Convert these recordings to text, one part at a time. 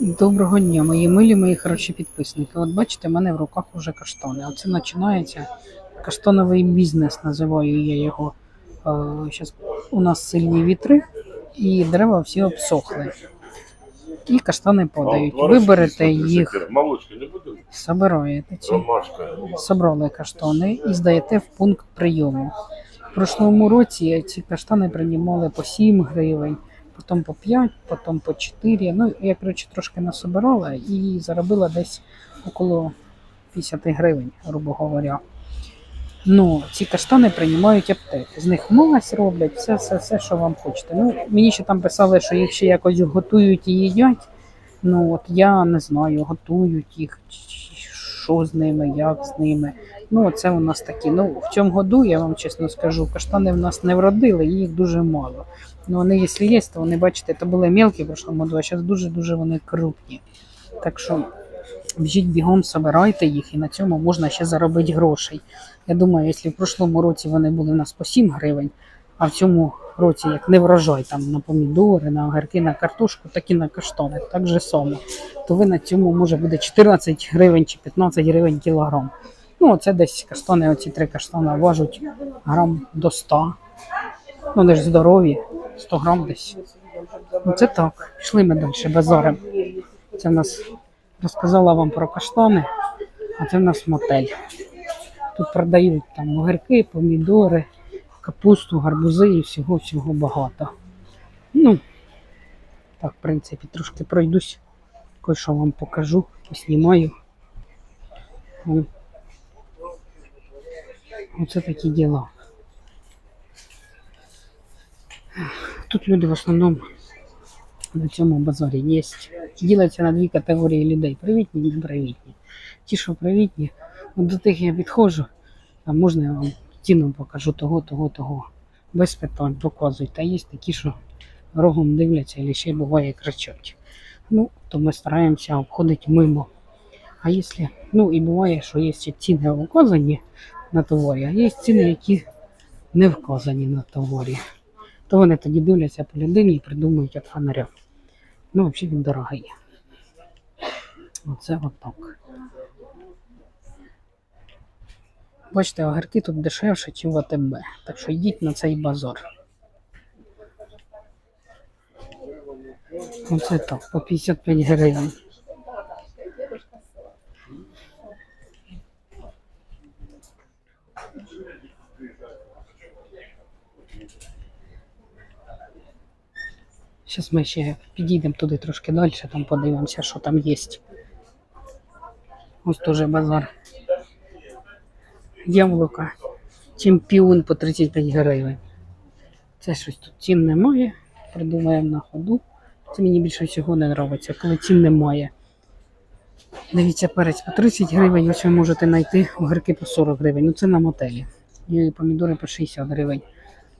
Доброго дня, мої милі, мої хороші підписники. От бачите, в мене в руках уже каштани. Оце починається каштановий бізнес, називаю я його. Зараз у нас сильні вітри і дерева всі обсохли. І каштани падають. Ви берете їх, собираєте ці, собрали каштани і здаєте в пункт прийому. В прошлому році ці каштани приймали по 7 гривень, потім по 5, потім по 4. Ну, я, коротше, трошки насобирала і заробила десь около 50 гривень, грубо говоря. Ну, ці каштани приймають аптеки. З них мазь роблять, все, все, все, що вам хочете. Ну, мені ще там писали, що їх ще якось готують і їдять. Ну, от я не знаю, готують їх, що з ними, як з ними. Ну, це у нас такі. Ну, в цьому году, я вам чесно скажу, каштани в нас не вродили, їх дуже мало. Ну, вони, якщо є, то вони, бачите, то були мелкі в прошлому году, а зараз дуже-дуже вони крупні. Так що біжіть бігом, собирайте їх, і на цьому можна ще заробити грошей. Я думаю, якщо в прошлому році вони були у нас по 7 гривень, а в цьому році, як не врожай там на помідори, на огірки, на картошку, так і на каштани, так же само, то ви на цьому може буде 14 гривень чи 15 гривень кілограм. Ну, це десь каштани, оці три каштани важать грам до 100. Ну, вони ж здорові, 100 грам десь. Ну, це так. Пішли ми далі базаром. Це в нас розказала вам про каштани, а це в нас мотель. Тут продають там огірки, помідори, капусту, гарбузи і всього-всього багато. Ну, так, в принципі, трошки пройдусь, кое-що вам покажу, поснімаю. Оце такі діла. Тут люди в основному на цьому базарі є. Діляться на дві категорії людей: привітні і непривітні. Ті, що привітні, от до тих я підходжу, а можна я вам ціну покажу того, того, того. Без питань показуйте. А є такі, що рогом дивляться, і ще буває кричать. Ну, то ми стараємося обходити мимо. А якщо, ну і буває, що є ще ціни вказані на товарі, а є ціни, які не вказані на товарі. То вони тоді дивляться по людині і придумують як фонаря. Ну, взагалі він дорогий. Оце отак. Бачите, огірки тут дешевше, ніж в АТБ. Так що йдіть на цей базар. Оце так, по 55 гривень. Зараз ми ще підійдемо туди трошки далі, там подивимося, що там є. Ось теж базар. Яблука. Чемпіон по 35 гривень. Це щось тут цін немає. Придумаємо на ходу. Це мені більше всього не подобається, коли цін немає. Дивіться, перець по 30 гривень, ось ви можете знайти огірки по 40 гривень. Ну це на мотелі. І помідори по 60 гривень.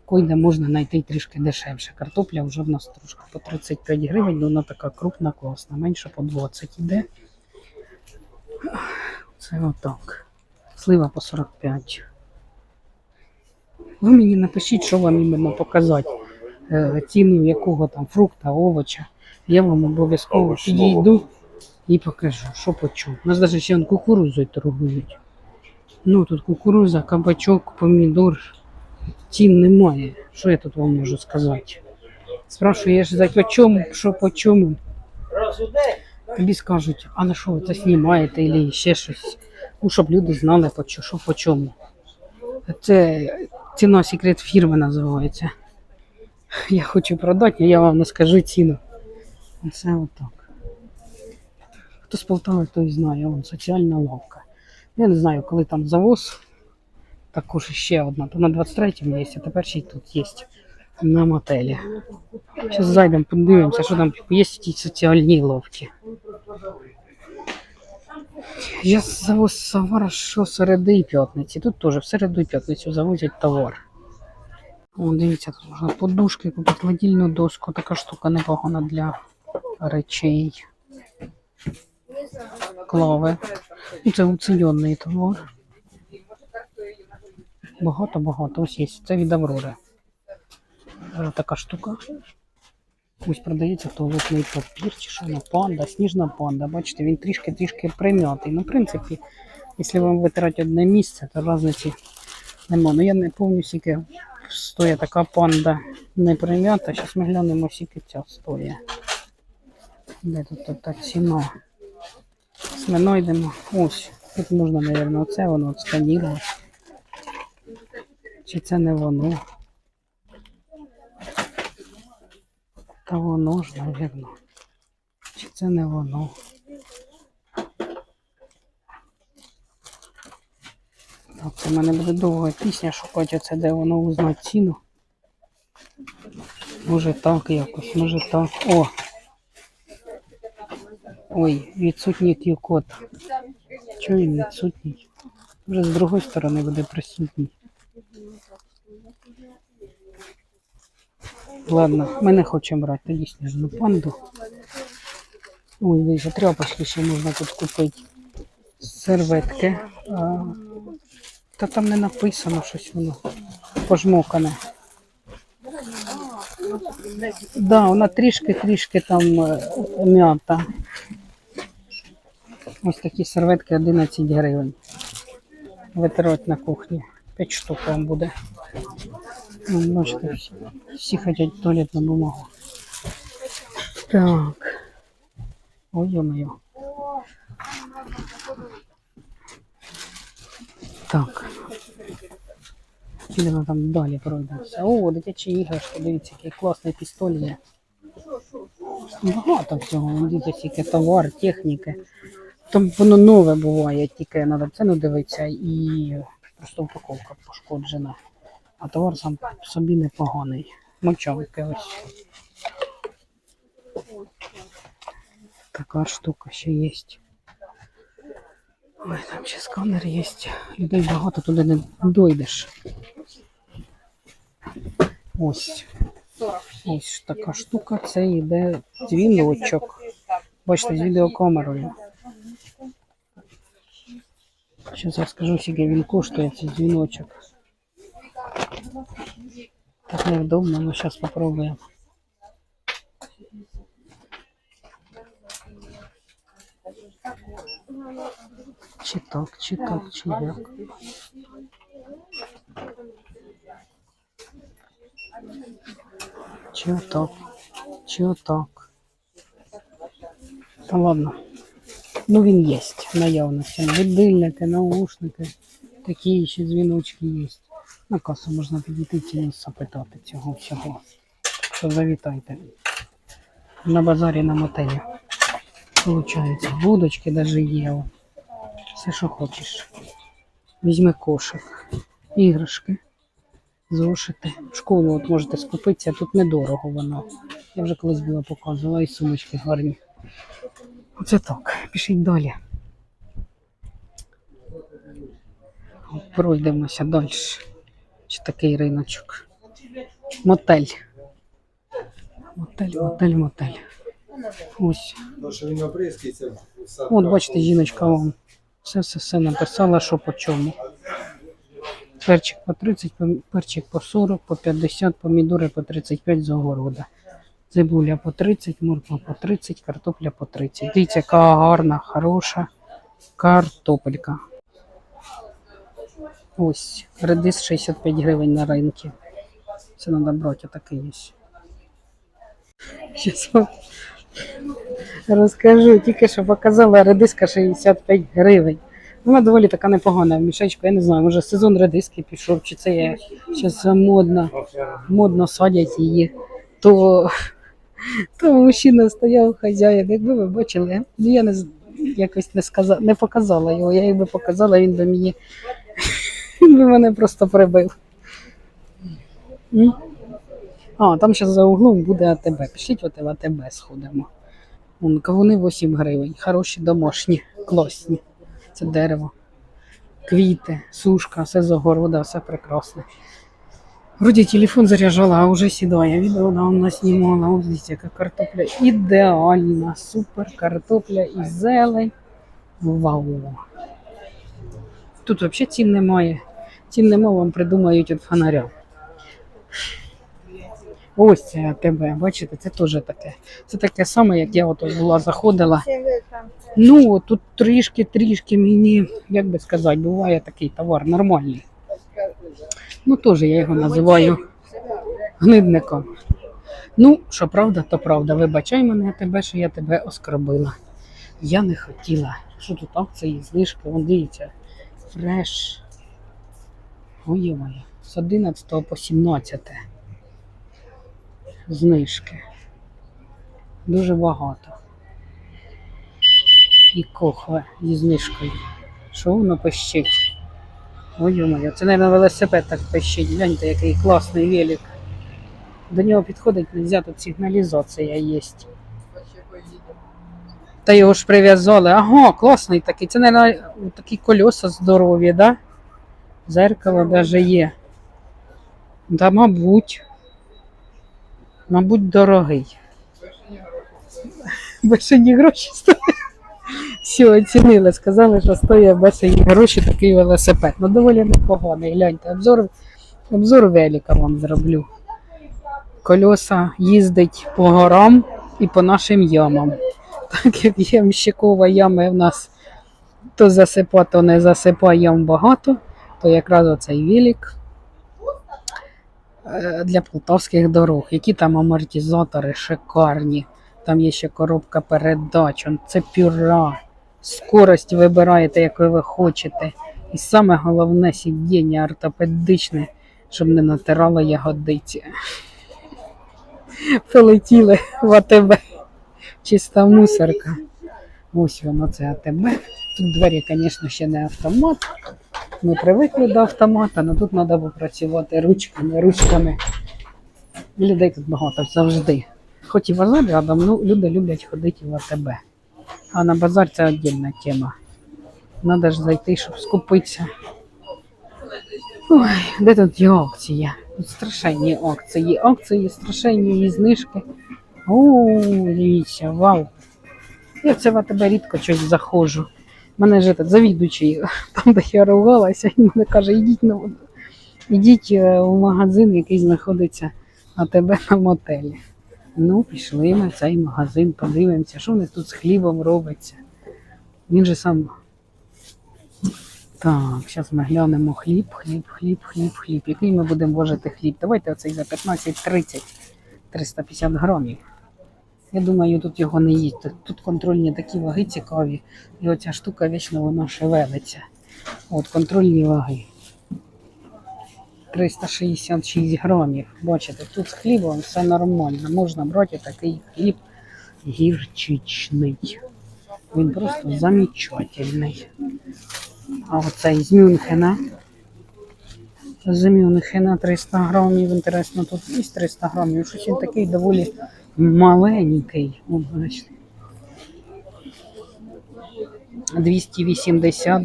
Койде можна знайти трішки дешевше. Картопля вже в нас трошки по 35 гривень, але вона така крупна, класна. Менше по 20 іде. Це отак. Слива по 45. Ви мені напишіть, що вам іменно показати. Е, Ціну якого там фрукта, овоча. Я вам обов'язково підійду і покажу, що по чому. У нас навіть ще он кукурудзою торгують. Ну, тут кукуруза, кабачок, помідор. Цін немає. Що я тут вам можу сказати? Спрашуєш, за по чому, що по чому. Тобі скажуть, а на що ви це знімаєте, або ще щось. Ну, щоб люди знали, що по чому. Це ціна секрет фірми називається. Я хочу продати, але я вам не скажу ціну. Це отак. Хто з Полтави, той знає, вон соціальна лавка. Я не знаю, коли там завоз. Також ще одна. То на 23-му є, а тепер ще й тут є. На мотелі. Зараз зайдемо, подивимося, що там є ті соціальні ловки. Я завоз товар що середи і п'ятниці. Тут теж в середу і п'ятницю завозять товар. О, дивіться, тут можна подушки купити, гладільну доску. Така штука непогана для речей. Клави. Ну, Це уцінений товар. Багато-багато. Ось є. Це від Аврори. Е, Така штука. Ось продається туалетний папір, чи що воно, панда, сніжна панда. Бачите, він трішки-трішки прим'ятий. Ну, в принципі, якщо вам витирати одне місце, то різниці нема. Ну я не пам'ятаю, скільки стоїть така панда не прим'ята. Зараз ми глянемо, скільки ця стоїть. Де тут та ціна? Ми знайдемо. Ось. Тут можна, мабуть, оце воно отсканірувати. Чи це не воно? Та воно ж, мабуть. Чи це не воно? Так, це в мене буде довга пісня шукати, оце де воно узнати ціну. Може так якось, може так. О! Ой, відсутній код. Чого він відсутній? Вже з другої сторони буде присутній. Ладно, ми не хочемо брати тоді сніжну панду. Ой, дивіться, тряпочки ще можна тут купити. Серветки. А, та там не написано щось воно. Пожмокане. Да, вона трішки-трішки там е, м'ята. Ось такі серветки 11 гривень. Витирати на кухні. 5 штук вам буде. Ну, Бачите, всі, всі хочуть туалетну бумагу. Так. Ой, ё-моё. Так. Підемо там далі пройдемося. О, дитячі іграшки, дивіться, який класний пістоль є. Багато всього, дивіться, скільки товар, техніки. Там воно нове буває, тільки треба ціну дивитися і просто упаковка пошкоджена. А товар сам собі непоганий. Мочалки ось. Така штука ще є. Ой, там ще сканер є. Людей багато туди не дойдеш. Ось. Ось така штука. Це йде дзвіночок. Бачите, з відеокамерою. Зараз я скажу, скільки він коштує, цей дзвіночок. Так невдобно, але зараз спробуємо. Чи так, чи так, чи як. Чи отак, чи отак. Та ладно. Ну він є наявності. Будильники, наушники, такі ще дзвіночки є. На касу можна підійти ціну запитати цього всього. Так завітайте. На базарі на мотелі. Получається, вудочки навіть є. Все, що хочеш. Візьми кошик, іграшки, зошити. В школу от можете скупитися, тут недорого воно. Я вже колись була показувала і сумочки гарні. Оце так. Пішіть далі. Пройдемося далі. Чи такий риночок. Мотель. Мотель, мотель, мотель. Ось. От бачите, жіночка вам все все все написала, що по чому. Перчик по 30, перчик по 40, по 50, помідори по 35 з огорода. Цибуля по 30, морква по 30, картопля по 30. Дивіться, яка гарна, хороша картопелька. Ось, редис 65 гривень на ринку. Це треба брати, такий є. Щас вам розкажу. Тільки що показала редиска 65 гривень. Вона доволі така непогана в мішечку. Я не знаю, може сезон редиски пішов, чи це є зараз модно, модно садять її. То, то мужчина стояв хазяїн. Якби ви бачили, ну я не якось не сказала, не показала його. Я якби показала, він би мені він би мене просто прибив. А, там ще за углом буде АТБ. Пішліть в АТБ сходимо. Вон, кавуни 8 гривень. Хороші домашні, класні. Це дерево. Квіти, сушка, все з огорода, все прекрасне. Вроді телефон заряджала, а вже сідає. Відео давно знімала. Ось дивіться, яка картопля ідеальна. Супер картопля і зелень. Вау. Тут взагалі цін немає. Цін нема, вам придумають від фонаря. Ось це АТБ, бачите, це теж таке. Це таке саме, як я ото була заходила. Ну, тут трішки-трішки мені, як би сказати, буває такий товар нормальний. Ну, теж я його називаю гнидником. Ну, що правда, то правда. Вибачай мене тебе, що я тебе оскорбила. Я не хотіла. Що тут акції, знижки, вон дивіться. Фреш. Ой моє З 11 по 17. Знижки. Дуже багато. І кохве зі знижкою. Що воно пищить? Ой, моє це, мабуть, велосипед так пищить. Гляньте, який класний велик. До нього підходить нельзя, тут сигналізація є. Та його ж прив'язали. Ага, класний такий. Це, мабуть, такі колеса здорові, да? Зеркало даже є. Да, мабуть. Мабуть, дорогий. Бешені гроші стоять. Все, оцінили, сказали, що стоїть бешені гроші такий велосипед. Ну, доволі непоганий. Гляньте, обзор, обзор велика вам зроблю. Колеса їздить по горам і по нашим ямам. Так як ямщикова ями в нас то засипа, то не засипа ям багато, то якраз оцей велик е, для полтавських дорог. Які там амортизатори шикарні. Там є ще коробка передач, це пюра. Скорость вибираєте, яку ви хочете. І саме головне сидіння ортопедичне, щоб не натирало ягодиці. Полетіли в АТБ. Чиста мусорка. Ось воно це АТБ. Тут двері, звісно, ще не автомат. Ми привикли до автомата, але тут треба попрацювати ручками, ручками. Людей тут багато завжди. Хоч і базар рядом, ну люди люблять ходити в АТБ. А на базар це віддільна тема. Треба ж зайти, щоб скупитися. Ой, де тут є акція? Тут страшенні акції. Акції, страшенні і знижки. О, дивіться, вау. Я це в АТБ рідко щось заходжу. Мене ж этот завідуючий, там, де я ругалася, він мене каже, ідіть на ідіть е, у магазин, який знаходиться АТБ на мотелі. Ну, пішли ми в цей магазин, подивимося, що в них тут з хлібом робиться. Він же сам. Так, зараз ми глянемо хліб, хліб, хліб, хліб, хліб. Який ми будемо вважати хліб? Давайте оцей за 15-30, 350 грамів. Я думаю, тут його не. Тут- Тут контрольні такі ваги цікаві. І оця штука вічно вона шевелиться. От контрольні ваги. 366 грамів. Бачите, тут з хлібом все нормально. Можна брати такий хліб гірчичний. Він просто замечательний. А оцей з Мюнхена. З Мюнхена 300 грамів. Інтересно, тут є 300 грамів. Щось він такий доволі маленький. О, бачите. 280.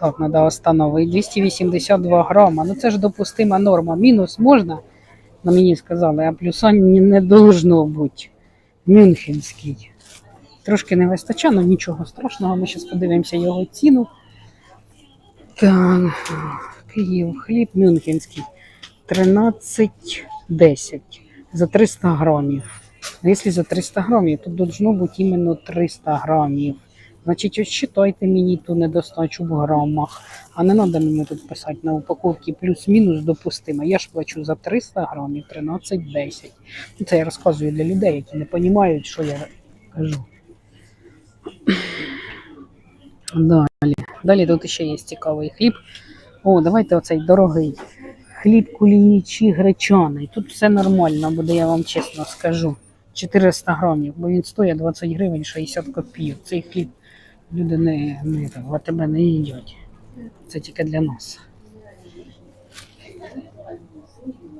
Так, треба встановити. 282 грама. Ну це ж допустима норма. Мінус можна, але мені сказали, а плюса не, не должно бути. Мюнхенський. Трошки не вистачає, але нічого страшного. Ми зараз подивимося його ціну. Так, Київ, хліб мюнхенський. 13,10 за 300 грамів. Якщо за 300 грамів, то должно бути іменно 300 грамів. Значить, ось считайте мені ту недостачу в грамах. А не треба мені тут писати на упаковці плюс-мінус допустимо. Я ж плачу за 300 грамів 13,10. Ну, Це я розказую для людей, які не розуміють, що я кажу. Далі. Далі тут ще є цікавий хліб. О, давайте оцей дорогий. Хліб кулінічі гречаний. Тут все нормально буде, я вам чесно скажу. 400 грамів, бо він стоїть 20 гривень 60 копійок. Цей хліб люди не, не в АТБ не їдять. Це тільки для нас.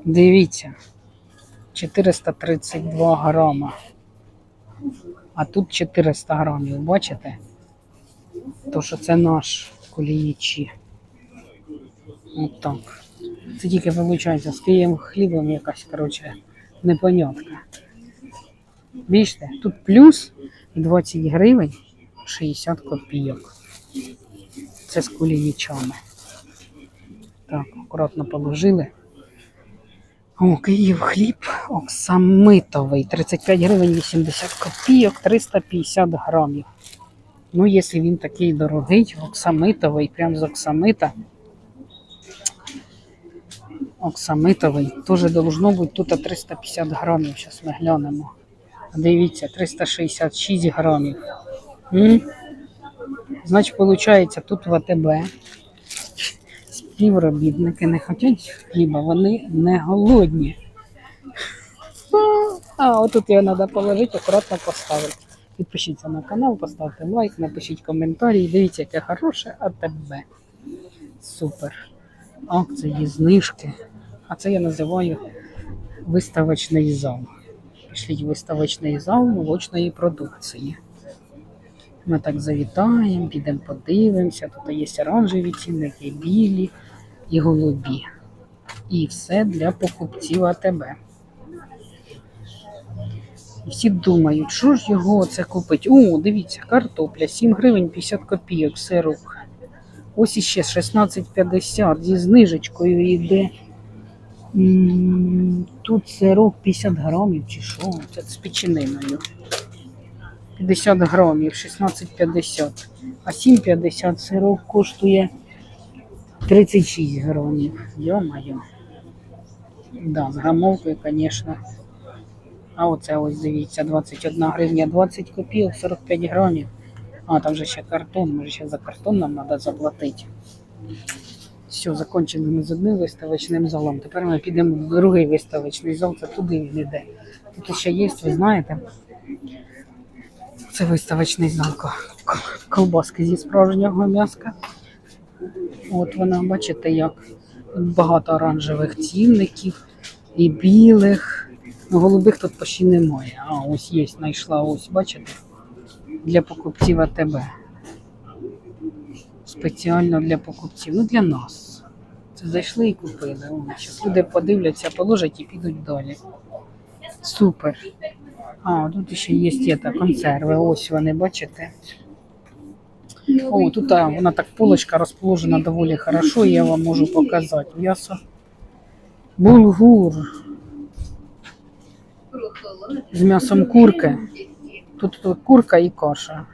Дивіться. 432 грама. А тут 400 грамів, бачите? То, що це наш кулінічі. От так. Це тільки виходить з Києвом хлібом якась, коротше, непонятка. Бачите, тут плюс 20 гривень 60 копійок. Це з кулінічами. Так, акуратно положили. О, Київ хліб оксамитовий. 35 гривень 80 копійок, 350 грамів. Ну, якщо він такий дорогий, оксамитовий, прям з оксамита. Оксамитовий. Теж должно бути тут 350 грамів. Зараз ми глянемо. Дивіться, 366 грамів. Значить, виходить, тут в АТБ співробітники не хочуть хліба, вони не голодні. А, отут його треба положити, акуратно поставити. Підпишіться на канал, поставте лайк, напишіть коментарі. Дивіться, яке хороше АТБ. Супер. Акції, знижки. А це я називаю виставочний зал. Пішліть виставочний зал молочної продукції. Ми так завітаємо, підемо подивимося. Тут є оранжеві цінники, білі і голубі. І все для покупців АТБ. Всі думають, що ж його це купить? О, дивіться, картопля 7 гривень 50 копійок, сирок. Ось іще 16,50 зі знижечкою йде. Тут сирок 50 грамів чи що? Це з печениною. 50 грамів, 16,50. А 7,50 сирок коштує 36 грамів. Йо-моє. Да, з грамовкою, звісно. А оце ось дивіться, 21 гривня 20 копійок, 45 грамів. А, там же ще картон, може ще за картон нам треба заплатити. Все, закончили ми з одним виставочним залом. Тепер ми підемо в другий виставочний зал, це туди він йде. Тут ще є, ви знаєте. Це виставочний зал ко- ко- колбаски зі справжнього м'яска. От вона, бачите, як багато оранжевих цінників і білих. Ну, голубих тут почти немає. А ось є, знайшла ось, бачите? Для покупців АТБ. Спеціально для покупців. Ну, для нас. Це зайшли і купили. Зараз люди подивляться, положать і підуть далі. Супер. А, тут ще є ета, консерви. Ось вони, бачите. О, тут а, вона так полочка розположена доволі хорошо, я вам можу показати. М'ясо. Булгур. З м'ясом курки. Тут, тут курка і каша.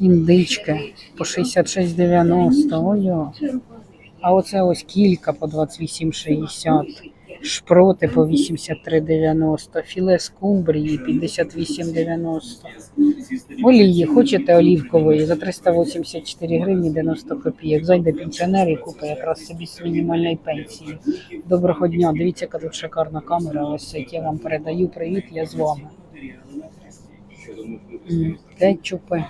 Індички по 66,90. Ой. А оце ось кілька по 28,60. Шпроти по 83,90. Філе скумбрії 58,90. Олії, хочете олівкової за 384 гривні 90 копійок. Зайде пенсіонер і купить якраз собі з мінімальної пенсії. Доброго дня. Дивіться, яка тут шикарна камера. Ось я вам передаю привіт, я з вами. М, Кетчупи.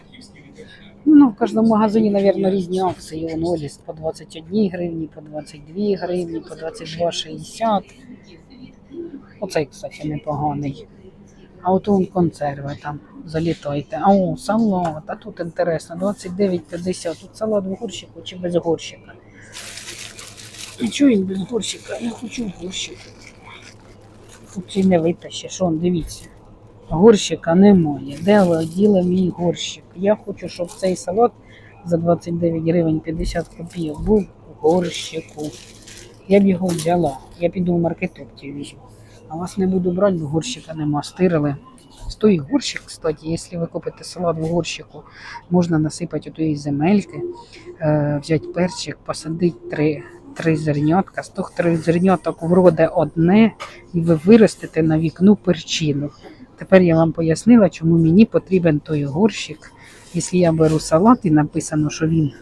Ну, в кожному магазині, мабуть, різні акції. Вон Оліст по 21 гривні, по 22 гривні, по 22,60. Оцей, кстати, непоганий. А от вон консерви там, залітайте. А о, салат, а тут інтересно, 29,50. Тут салат в горщику чи без горщика. І чого він без горщика? Я хочу горщик. Тут чи не витащиш, он, дивіться. Горщика немає. Де оділи мій горщик? Я хочу, щоб цей салат за 29 гривень 50 копійок був в горщику. Я б його взяла. Я піду в маркетопті візьму. А вас не буду брати, бо горщика нема. Стирили. Стоїть горщик, кстати, якщо ви купите салат в горщику, можна насипати отої земельки, е, взяти перчик, посадити три, три зернятка. З тих трьох зерняток вроде одне, і ви виростете на вікну перчину. Тепер я вам пояснила, чому мені потрібен той горщик. Якщо я беру салат і написано, що він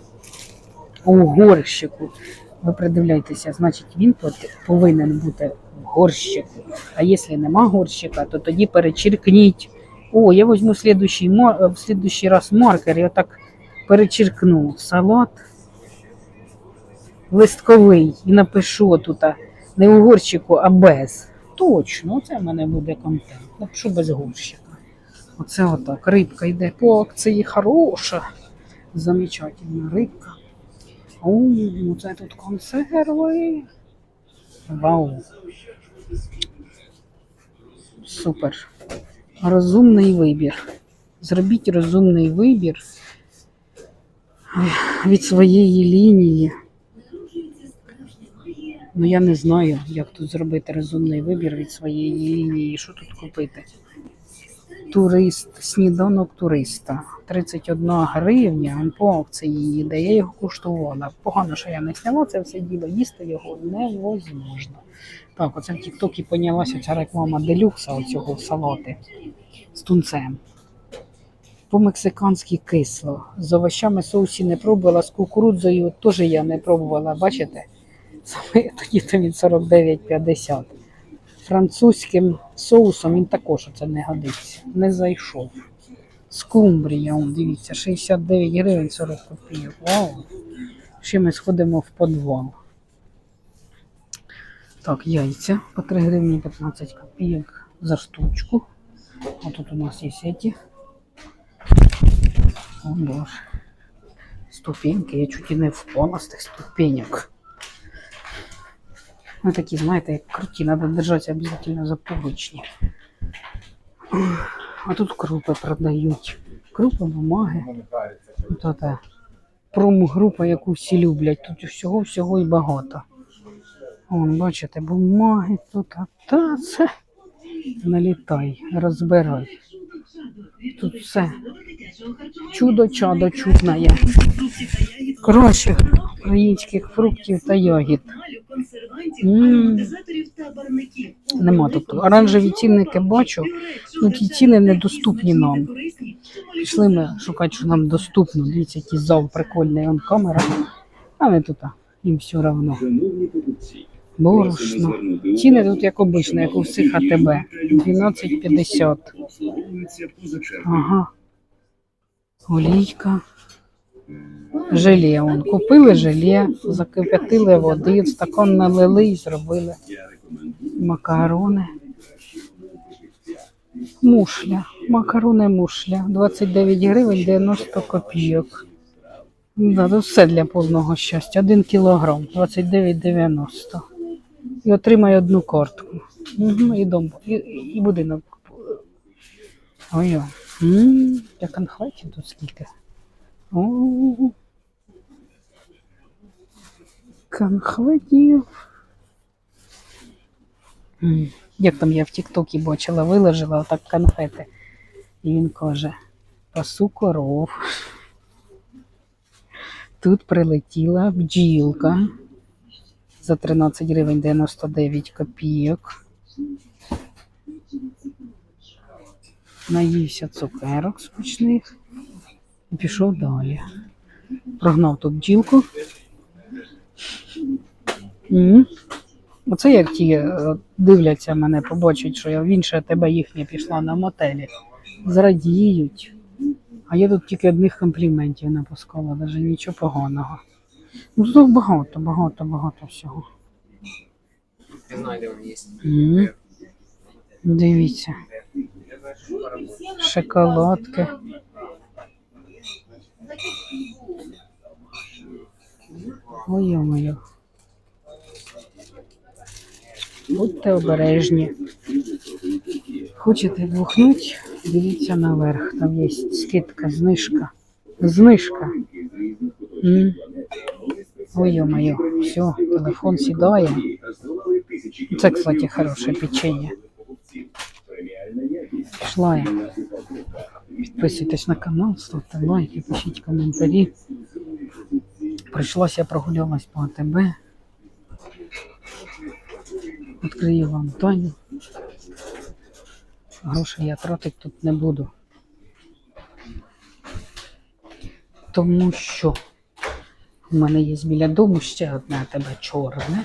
у горщику, ви придивляйтеся, значить він повинен бути в горщику. А якщо нема горщика, то тоді перечеркніть. О, я візьму в слідущий, ма- в слідущий раз маркер, я так перечеркну салат листковий і напишу тут не у горщику, а без. Точно, це в мене буде контент. Напишу без горщика. Оце отак. Рибка йде по акції хороша. Замечательна рибка. О, ну це тут консерви. Вау. Супер. Розумний вибір. Зробіть розумний вибір від своєї лінії. Ну я не знаю, як тут зробити розумний вибір від своєї лінії. Що тут купити? Турист, сніданок туриста. 31 гривня, по акції їде. Я його куштувала. Погано, що я не сняла це все діло. Їсти його невозможно. Так, оце в Тіктокі понялася ця реклама делюкса оцього салати з тунцем. По-мексиканськи кисло. З овощами соусі не пробувала, з кукурудзою теж я не пробувала, бачите? Саме тоді то він 49,50. Французьким соусом він також оце не годиться. Не зайшов. Скумбрія, он, дивіться, 69 гривень 40 копійок. Вау! Ще ми сходимо в подвал. Так, яйця по 3 гривні 15 копійок за штучку. А тут у нас є сеті. О, боже. Ступеньки, я чуть і не впала з тих ступеньок. Ну, такі, знаєте, як круті, треба держатися обов'язково за поручні. А тут крупи продають. Крупи, бумаги. Тут ота промгрупа, яку всі люблять. Тут всього, всього і багато. Вон, бачите, бумаги тут, та це. Налітай, розбирай. Тут все. Чудо чадо чудне. Коротше, українських фруктів та ягід. Нема тут. Оранжеві цінники бачу, ну ті ціни недоступні нам. Пішли ми шукати, що нам доступно. Дивіться, який зал прикольний, он камера. А не тут, їм все одно. Борошно. Ціни тут як обично, як у всіх АТБ. 12,50. обслуговується поза чергою. Ага. Олійка. Желе. Он. Купили желе, закип'ятили води, в налили і зробили макарони. Мушля. Макарони мушля. 29 гривень 90 копійок. Да, все для повного щастя. Один кілограм, 29,90. І отримай одну картку. Угу, і, дом, і, і будинок. Ой, м я конхватів тут скільки. О. Як там я в Тіктокі бачила, виложила отак конфети. І він каже: пасу коров. Тут прилетіла бджілка за 13 гривень 99 копійок. Наївся цукерок смачних і пішов далі. Прогнав ту бджілку. Оце як ті е, дивляться мене, побачать, що я в інше тебе їхня пішла на мотелі. Зрадіють. А я тут тільки одних компліментів напускала, навіть нічого поганого. Ну тут багато, багато, багато всього. М. Дивіться. Шоколадки. Ой, моє. Будьте обережні. Хочете бухнуть? Дивіться наверх. Там є скидка, знижка. Знижка. М. Ой, моє. Все, телефон сідає. Це, кстати, хороше покупців. Пішла я. Підписуйтесь на канал, ставте лайки, пишіть коментарі. Прийшлося прогулялась по АТБ. Відкрию вам Таню. Грошей я тратити тут не буду. Тому що в мене є біля дому ще одне АТБ чорне.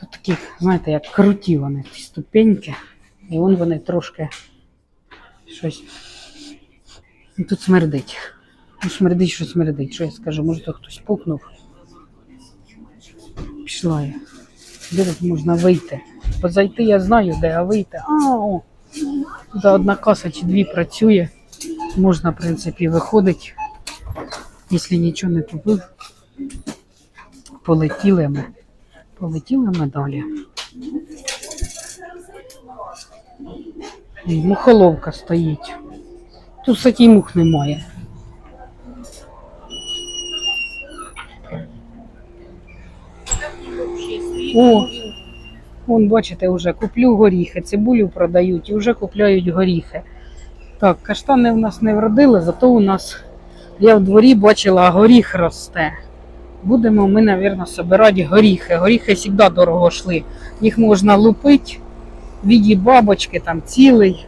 Тут такі, знаєте, як круті вони ці ступеньки. І вон вони трошки щось. Тут смердить. Ну, смердить, що смердить. Що я скажу? Може, то хтось пукнув. Пішла я. Де тут можна вийти? Бо зайти я знаю, де, а вийти. А. Тут одна каса чи дві працює. Можна, в принципі, виходить. Якщо нічого не купив. Полетіли ми. Полетіли ми далі. Мухоловка стоїть. Тут кстати, мух немає. О, вон, бачите, вже куплю горіхи, цибулю продають і вже купляють горіхи. Так, каштани у нас не вродили, зато у нас, я в дворі бачила, горіх росте. Будемо ми, мабуть, збирати горіхи. Горіхи завжди дорого йшли. Їх можна лупити в віді бабочки, там цілий,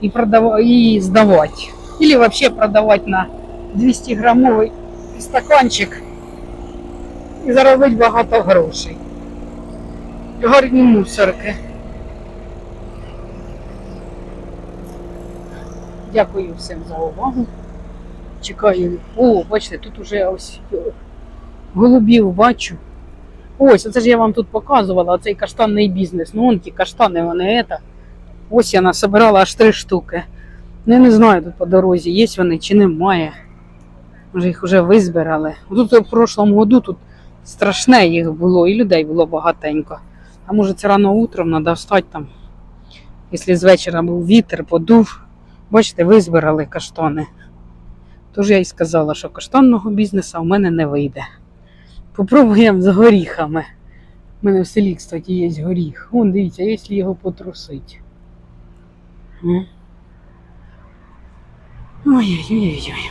і, продав... і здавати. Или взагалі продавати на 200 грамовий стаканчик і заробити багато грошей. Гарні мусорки. Дякую всім за увагу. Чекаю. О, бачите, тут уже ось е, голубів бачу. Ось, оце ж я вам тут показувала, оцей каштанний бізнес. Ну, вон ті каштани, вони это. Ось я насобирала аж три штуки. Ну, я не знаю тут по дорозі, є вони чи немає. Може їх вже визбирали. Тут в прошлому году тут страшне їх було, і людей було багатенько. А може це рано утром треба встати там. Якщо з вечора був вітер, подув. Бачите, визбирали каштани. Тож я й сказала, що каштанного бізнесу в мене не вийде. Попробуємо з горіхами. У мене в селі, кстати, є горіх. Вон, дивіться, якщо його потрусить. Ой-ой-ой-ой.